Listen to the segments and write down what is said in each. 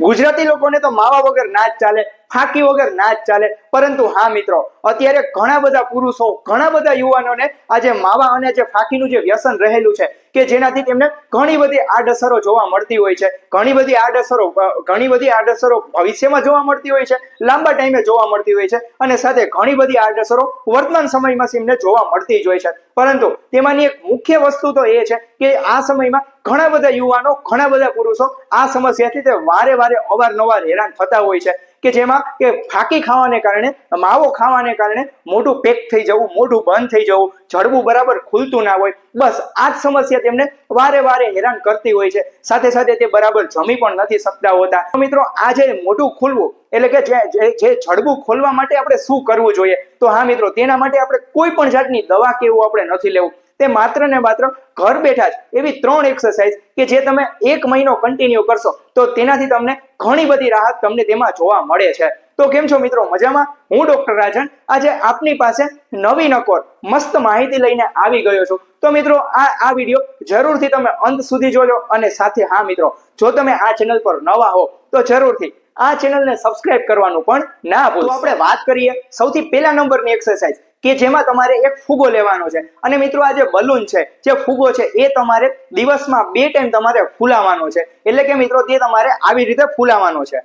ગુજરાતી લોકોને તો માવા વગર ના જ ચાલે. ફાંકી વગર ના જ ચાલે. પરંતુ હા મિત્રો, અત્યારે ઘણા બધા પુરુષો, ઘણા બધા યુવાનોને આજે માવા અને જે ફાંકીનું જે વ્યસન રહેલું છે, કે જેનાથી તેમને ઘણી બધી આડઅસરો જોવા મળતી હોય છે, ઘણી બધી આડઅસરો ઘણી બધી આડઅસરો ભવિષ્યમાં જોવા મળતી હોય છે, લાંબા ટાઈમે જોવા મળતી હોય છે, અને સાથે ઘણી બધી આડઅસરો વર્તમાન સમયમાં તેમને જોવા મળતી જ હોય છે. પરંતુ તેમાંની એક મુખ્ય વસ્તુ તો એ છે કે આ સમયમાં ઘણા બધા યુવાનો, ઘણા બધા પુરુષો આ સમસ્યાથી તે વારે વારે અવારનવાર હેરાન થતા હોય છે. કે જેમાં કે ફાંકી ખાવાને કારણે, માવો ખાવાને કારણે મોઢું પેક થઈ જવું, મોઢું બંધ થઈ જવું, જડબું બરાબર ખુલતું ના હોય. બસ, આ જ સમસ્યા તેમને વારે વારે હેરાન કરતી હોય છે. સાથે સાથે તે બરાબર જમી પણ નથી શકતા હોતા. મિત્રો, આ જે મોઢું ખુલવું, એટલે કે જે, જે- જડબું ખોલવા માટે આપણે શું કરવું જોઈએ? તો હા મિત્રો, તેના માટે આપણે કોઈ પણ જાતની દવા કે એવું આપણે નથી લેવું. તે માત્ર ને માત્ર ઘર બેઠા જ એવી ત્રણ એક્સરસાઇઝ કે જે તમે એક મહિનો કન્ટિન્યુ કરશો, તો તેનાથી તમને ઘણી બધી રાહત તમને તેમાં જોવા મળે છે. તો કેમ છો મિત્રો? મજામાં? હું ડોક્ટર રાજન. આજે આપની પાસે નવી નકોર, મસ્ત માહિતી લઈને આવી ગયો છું. તો મિત્રો, આ આ વીડિયો જરૂરથી તમે અંત સુધી જોજો અને સાથે હા મિત્રો, જો તમે આ ચેનલ પર નવા હો, તો જરૂરથી આ ચેનલને સબસ્ક્રાઇબ કરવાનું પણ ના ભૂલો. આપણે વાત કરીએ સૌથી પહેલા નંબરની એક્સરસાઇઝ કે જેમાં તમારે એક ફૂગો લેવાનો છે. અને મિત્રો, આ જે બલૂન છે, જે ફુગો છે, એ તમારે દિવસમાં બે ટાઈમ તમારે ફૂલાવાનો છે. એટલે કે મિત્રો, તે તમારે આવી રીતે ફૂલાવાનો છે.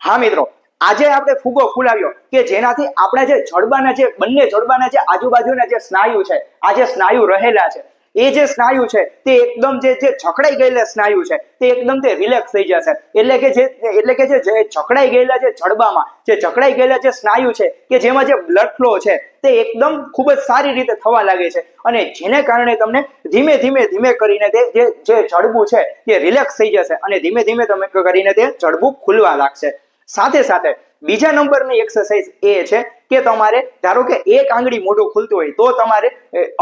હા મિત્રો, આજે આપણે ફુગો ફૂલાવ્યો કે જેનાથી આપણા જે જડબાના જે, બંને જડબાના જે આજુબાજુના જે સ્નાયુ છે, આ જે સ્નાયુ રહેલા છે એ જે સ્નાયુ છે, તે એકદમ જે જે છકડાઈ ગયેલા સ્નાયુ છે, તે એકદમ તે રિલેક્સ થઈ જશે. એટલે કે જે એટલે કે જે છકડાઈ ગયેલા જે જડબામાં, જે જકડાઈ ગયેલા જે સ્નાયુ છે, કે જેમાં જે બ્લડ ફ્લો છે, તે એકદમ ખૂબ જ સારી રીતે થવા લાગે છે. અને જેને કારણે તમને ધીમે ધીમે ધીમે કરીને તે જે જે જડબું છે, તે રિલેક્સ થઈ જશે અને ધીમે ધીમે તમે કરીને તે જડબું ખુલવા લાગશે. સાથે સાથે બીજા નંબરની એક્સરસાઇઝ એ છે કે તમારે ધારો કે એક આંગળી મોઢું ખુલતું હોય તો તમારે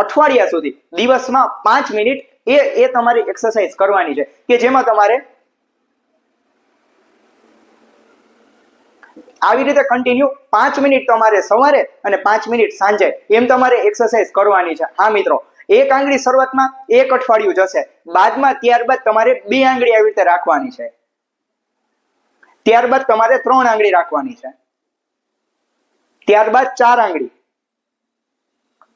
અઠવાડિયા સુધી, દિવસમાં પાંચ મિનિટ એ એ તમારી એક્સરસાઇઝ કરવાની છે. કે જેમાં તમારે આવી રીતે કન્ટિન્યુ પાંચ મિનિટ તમારે સવારે અને પાંચ મિનિટ સાંજે એમ તમારે એક્સરસાઇઝ કરવાની છે. હા, મિત્રો, એક આંગળી શરૂઆતમાં એક અઠવાડિયું જશે. બાદમાં ત્યારબાદ તમારે બે આંગળી આવી રીતે રાખવાની છે. ત્યારબાદ તમારે ત્રણ આંગળી રાખવાની છે. ત્યારબાદ ચાર આંગળી.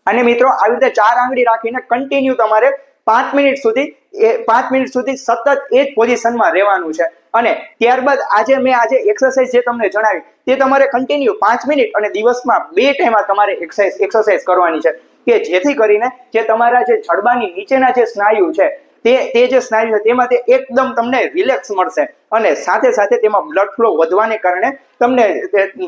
અને મિત્રો, આવી રીતે ચાર આંગળી રાખીને કન્ટિન્યુ તમારે પાંચ મિનિટ સુધી એ પાંચ મિનિટ સુધી સતત એ જ પોઝિશનમાં રહેવાનું છે. અને ત્યારબાદ આજે મેં આજે એક્સરસાઇઝ જે તમને જણાવી, તે તમારે કન્ટિન્યુ પાંચ મિનિટ અને દિવસમાં બે ટાઈમ તમારે એક્સરસાઇઝ એક્સરસાઇઝ કરવાની છે. કે જેથી કરીને જે તમારા જે જડબાની નીચેના જે સ્નાયુ છે, તે તે જે સ્નાયુ છે તેમાં તે એકદમ તમને રિલેક્સ મળશે. અને સાથે સાથે તેમાં બ્લડ ફ્લો વધવાને કારણે તમને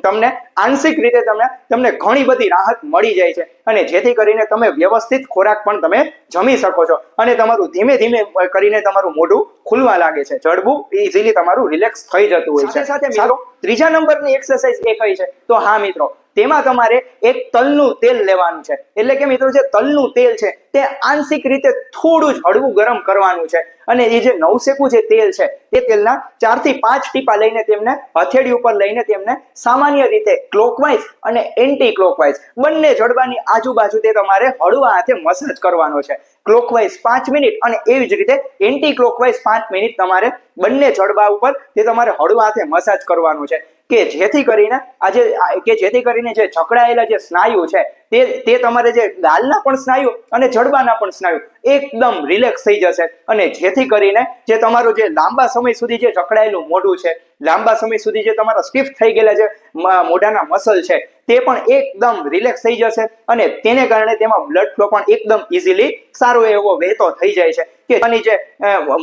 તમને આંશિક રીતે તમને તમને ઘણી બધી રાહત મળી જાય છે. અને જેથી કરીને તમે વ્યવસ્થિત ખોરાક પણ તમે જમી શકો છો. અને તમારું ધીમે ધીમે કરીને તમારું મોઢું ખુલવા લાગે છે. જડબું ઇઝીલી તમારું રિલેક્સ થઈ જતું હોય છે. સાથે મિત્રો ત્રીજા નંબરની એક્સરસાઇઝ એ કઈ છે? તો હા મિત્રો તેમાં તમારે એક તલનું તેલ લેવાનું છે. એટલે કે મિત્રો જે તલનું તેલ છે તે આંશિક રીતે થોડું જ હળવું ગરમ કરવાનું છે. અને એ જે નવસેકું જે તેલ છે, એ તેલના ચારથી પાંચ ટીપા લઈને તેમને હથેળી ઉપર લઈને તેમને સામાન્ય રીતે ક્લોકવાઇઝ અને એન્ટી ક્લોકવાઇઝ બંને જડબાની આજુબાજુ તે તમારે હળવા હાથે મસાજ કરવાનો છે. ક્લોકવાઇઝ પાંચ મિનિટ અને એવી જ રીતે એન્ટી ક્લોકવાઇઝ પાંચ મિનિટ તમારે બંને જડબા ઉપર તે તમારે હળવા હાથે મસાજ કરવાનું છે. કે જેથી કરીને આજે કે જેથી કરીને જે જકડાયેલા જે સ્નાયુ છે, તે તે તમારે જે ગાલના પણ સ્નાયુ અને જડબાના પણ સ્નાયુ એકદમ રિલેક્સ થઈ જશે. અને જેથી કરીને જે તમારું જે લાંબા સમય સુધી જે જકડાયેલું મોઢું છે, લાંબા સમય સુધી જે તમારા સ્ટીફ થઈ ગયેલા જે મોઢાના મસલ છે, તે પણ એકદમ રિલેક્સ થઈ જશે. અને તેને કારણે તેમાં બ્લડ ફ્લો પણ એકદમ ઇઝીલી સારો એવો વહેતો થઈ જાય છે. કે આની જે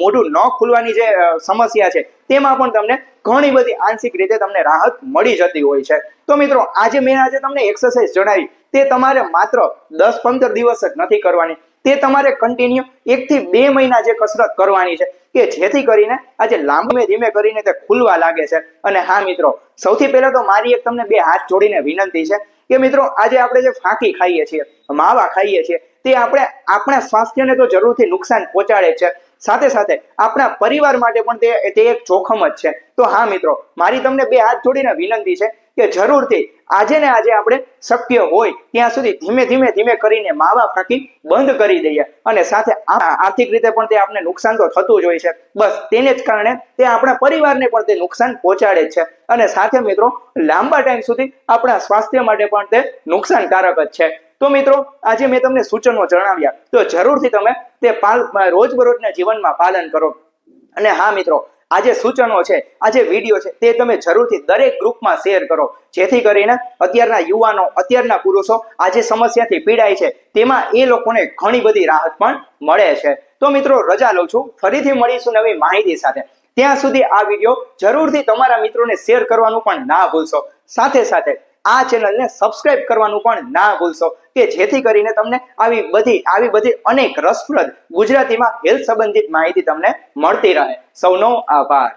મોઢું ન ખુલવાની જે સમસ્યા છે, તેમાં પણ તમને ઘણી બધી આંશિક રીતે તમને રાહત મળી જતી હોય છે. તો મિત્રો, આજે મેં આજે તમને એક્સરસાઇઝ જણાવી. તે તમારે માત્ર દસ પંદર દિવસ જ નથી કરવાની. તે તમારે કન્ટિન્યુ એક થી બે મહિના જે કસરત કરવાની છે, કે જેથી કરીને આજે લાંબે ધીમે કરીને તે ખુલવા લાગે છે. અને હા મિત્રો, સૌથી પહેલા તો મારી એક તમને બે હાથ જોડીને વિનંતી છે, કે મિત્રો, આજે આપણે જે ફાંકી ખાઈએ છીએ, માવા ખાઈએ છીએ તે આપણે આપણા સ્વાસ્થ્યને તો જરૂરથી નુકસાન પહોંચાડે છે. સાથે સાથે આપણા પરિવાર માટે પણ તે એક જોખમ જ છે. તો હા મિત્રો, મારી તમને બે હાથ જોડીને વિનંતી છે કે જરૂરથી આજે ને આજે આપણે શક્ય હોય ત્યાં સુધી ધીમે ધીમે ધીમે કરીને માવા ફાંકી બંધ કરી દઈએ. અને સાથે આર્થિક રીતે પણ તે આપણે નુકસાન તો થતું જ હોય છે. બસ તેને જ કારણે તે આપણા પરિવારને પણ તે નુકસાન પહોંચાડે છે. અને સાથે મિત્રો, લાંબા ટાઈમ સુધી આપણા સ્વાસ્થ્ય માટે પણ તે નુકસાનકારક જ છે. તો મિત્રો, આજે મેં તમને સૂચનો જણાવ્યા. તો જરૂરથી તમે તે પાલ રોજબરોજના જીવનમાં પાલન કરો. અને હા મિત્રો આ સૂચનો છે આ વીડિયો છે, તે તમે જરૂરથી દરેક ગ્રુપમાં શેર કરો. જેથી કરીને અત્યારના યુવાનો, અત્યારના પુરુષો આ સમસ્યાથી પીડાય છે. તેમાં એ લોકોને ઘણી બધી રાહત પણ મળે છે. તો મિત્રો, રજા લઉં છું. ફરીથી મળીશું નવી માહિતી સાથે. ત્યાં સુધી આ વીડિયો જરૂરથી તમારા મિત્રોને શેર કરવાનું પણ ના ભૂલશો. સાથે સાથે આ ચેનલને સબસ્ક્રાઇબ કરવાનું પણ ના ભૂલશો કે જેથી કરીને તમને આવી બધી આવી બધી અનેક રસપ્રદ ગુજરાતીમાં હેલ્થ સંબંધિત માહિતી તમને મળતી રહે. સૌનો આભાર.